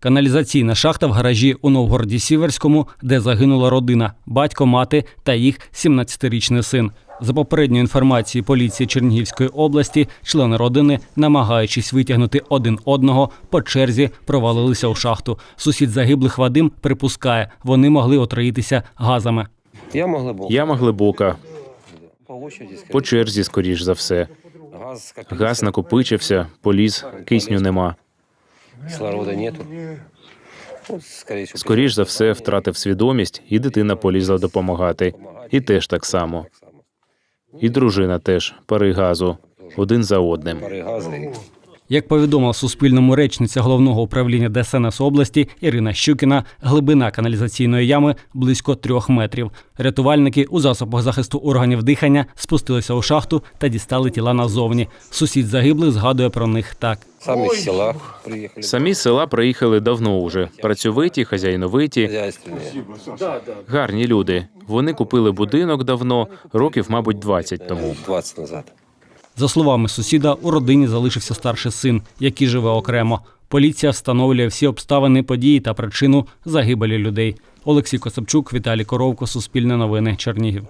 Каналізаційна шахта в гаражі у Новгороді Сіверському, де загинула родина, батько, мати та їх 17-річний син. За попередньою інформацією поліції Чернігівської області, члени родини, намагаючись витягнути один одного, по черзі провалилися у шахту. Сусід загиблих Вадим припускає, вони могли отруїтися газами. Яма глибока. Яма глибока, По черзі, скоріш за все. Газ Газ накопичився, поліз, кисню нема. Кислорода нету. Ну, Скоріш за все, втратив свідомість, і дитина полізла допомагати. І теж так само. так само. І дружина теж, пари газу, один за одним. Як повідомила Суспільному речниця головного управління ДСНС області Ірина Щукіна, глибина каналізаційної ями близько трьох метрів. Рятувальники у засобах захисту органів дихання спустилися у шахту та дістали тіла назовні. Сусід загиблих згадує про них так. Самі з села приїхали. Самі з села приїхали давно уже. Працьовиті, хазяйновиті, гарні люди. Вони купили будинок давно, років, мабуть, 20 тому. 20 назад. За словами сусіда, у родині залишився старший син, який живе окремо. Поліція встановлює всі обставини події та причину загибелі людей. Олексій Косапчук, Віталій Коровко, Суспільне новини, Чернігів.